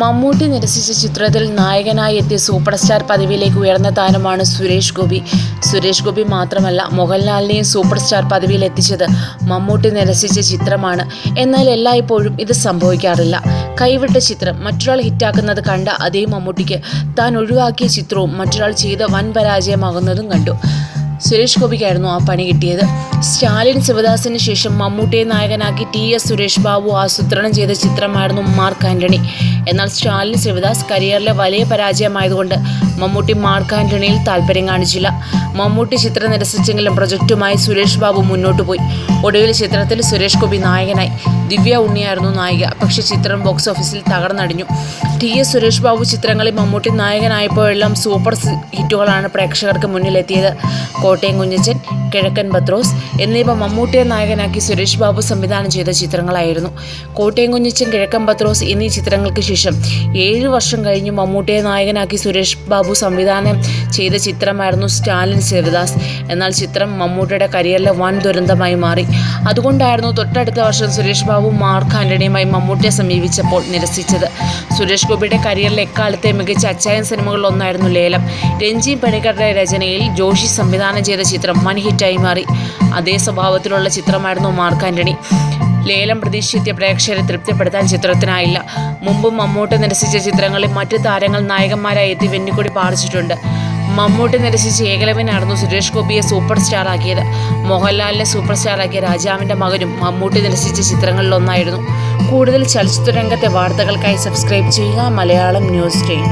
മമ്മൂട്ടി നിരസിച്ച ചിത്രത്തിൽ നായകനായി എത്തിയ സൂപ്പർ സ്റ്റാർ പദവിയിലേക്ക് ഉയർന്ന താരമാണ് സുരേഷ് ഗോപി. സുരേഷ് ഗോപി മാത്രമല്ല മോഹൻലാലിനെയും സൂപ്പർ സ്റ്റാർ പദവിയിൽ എത്തിച്ചത് മമ്മൂട്ടി നിരസിച്ച ചിത്രമാണ്. എന്നാൽ എല്ലായ്പ്പോഴും ഇത് സംഭവിക്കാറില്ല. കൈവിട്ട ചിത്രം മറ്റൊരാൾ ഹിറ്റാക്കുന്നത് കണ്ട അതേ മമ്മൂട്ടിക്ക് താൻ ഒഴിവാക്കിയ ചിത്രവും മറ്റൊരാൾ ചെയ്ത വൻ പരാജയമാകുന്നതും കണ്ടു. സുരേഷ് ഗോപിക്കായിരുന്നു ആ പണി കിട്ടിയത്. സ്റ്റാലിൻ ശിവദാസിന് ശേഷം മമ്മൂട്ടിയെ നായകനാക്കി ടി എസ് സുരേഷ് ബാബു ആസൂത്രണം ചെയ്ത ചിത്രമായിരുന്നു മാർക്ക് ആന്റണി. എന്നാൽ സ്റ്റാലിൻ ശിവദാസ് കരിയറിലെ വലിയ പരാജയമായതുകൊണ്ട് മമ്മൂട്ടി മാർക്ക് ആന്റണിയിൽ താല്പര്യം കാണിച്ചില്ല. മമ്മൂട്ടി ചിത്രം നിരസിച്ചെങ്കിലും പ്രൊജക്റ്റുമായി സുരേഷ് ബാബു മുന്നോട്ട് പോയി. ഒടുവിൽ ചിത്രത്തിൽ സുരേഷ് ഗോപി നായകനായി. ദിവ്യ ഉണ്ണിയായിരുന്നു നായിക. പക്ഷേ ചിത്രം ബോക്സ് ഓഫീസിൽ തകർന്നടിഞ്ഞു. ടി എസ് സുരേഷ് ബാബു ചിത്രങ്ങളിൽ മമ്മൂട്ടി നായകനായപ്പോഴെല്ലാം സൂപ്പർ ഹിറ്റുകളാണ് പ്രേക്ഷകർക്ക് മുന്നിലെത്തിയത്. കോട്ടയം കുഞ്ഞച്ചൻ കിഴക്കൻ ബത്രോസ് എന്നിവ മമ്മൂട്ടിയെ നായകനാക്കി സുരേഷ് ബാബു സംവിധാനം ചെയ്ത ചിത്രങ്ങളായിരുന്നു. കോട്ടയം കുഞ്ഞച്ചൻ കിഴക്കൻ ബത്രോസ് എന്നീ ചിത്രങ്ങൾക്ക് ശേഷം ഏഴ് വർഷം കഴിഞ്ഞ് മമ്മൂട്ടിയെ നായകനാക്കി സുരേഷ് ബാബു സംവിധാനം ചെയ്ത ചിത്രമായിരുന്നു സ്റ്റാലിൻ ശിവദാസ് എന്നാൽ ചിത്രം മമ്മൂട്ടിയുടെ കരിയറിലെ വൻ ദുരന്തമായി മാറി. അതുകൊണ്ടായിരുന്നു തൊട്ടടുത്ത വർഷം സുരേഷ് ബാബു മാർക്ക് ആന്റണിയുമായി മമ്മൂട്ടിയെ സമീപിച്ചപ്പോൾ നിരസിച്ചത്. സുരേഷ് ഗോപിയുടെ കരിയറിലെ എക്കാലത്തെ മികച്ച അച്ചായൻ സിനിമകളിലൊന്നായിരുന്നു ലേലം. രഞ്ജി പണിക്കരുടെ രചനയിൽ ജോഷി സംവിധാനം ചെയ്ത ചിത്രം വൻ ഹിറ്റായി മാറി. അതേ സ്വഭാവത്തിലുള്ള ചിത്രമായിരുന്നു മാർക്ക് ആന്റണി. ലേലം പ്രതീക്ഷിച്ചെത്തിയ പ്രേക്ഷകരെ തൃപ്തിപ്പെടുത്താൻ ചിത്രത്തിനായില്ല. മുമ്പും മമ്മൂട്ടി നിരസിച്ച ചിത്രങ്ങളിൽ മറ്റു താരങ്ങൾ നായകന്മാരായി എത്തി വെന്നിക്കൊടി പാടിച്ചിട്ടുണ്ട് മമ്മൂട്ടി നിരസിച്ച ഏകലവനായിരുന്നു സുരേഷ് ഗോപിയെ സൂപ്പർ സ്റ്റാർ ആക്കിയത് മോഹൻലാലിനെ സൂപ്പർ സ്റ്റാർ ആക്കിയ രാജാവിന്റെ മകനും മമ്മൂട്ടി നിരസിച്ച ചിത്രങ്ങളിലൊന്നായിരുന്നു. കൂടുതൽ ചലച്ചിത്ര രംഗത്തെ വാർത്തകൾക്കായി സബ്സ്ക്രൈബ് ചെയ്യുക മലയാളം ന്യൂസ് ടൈം.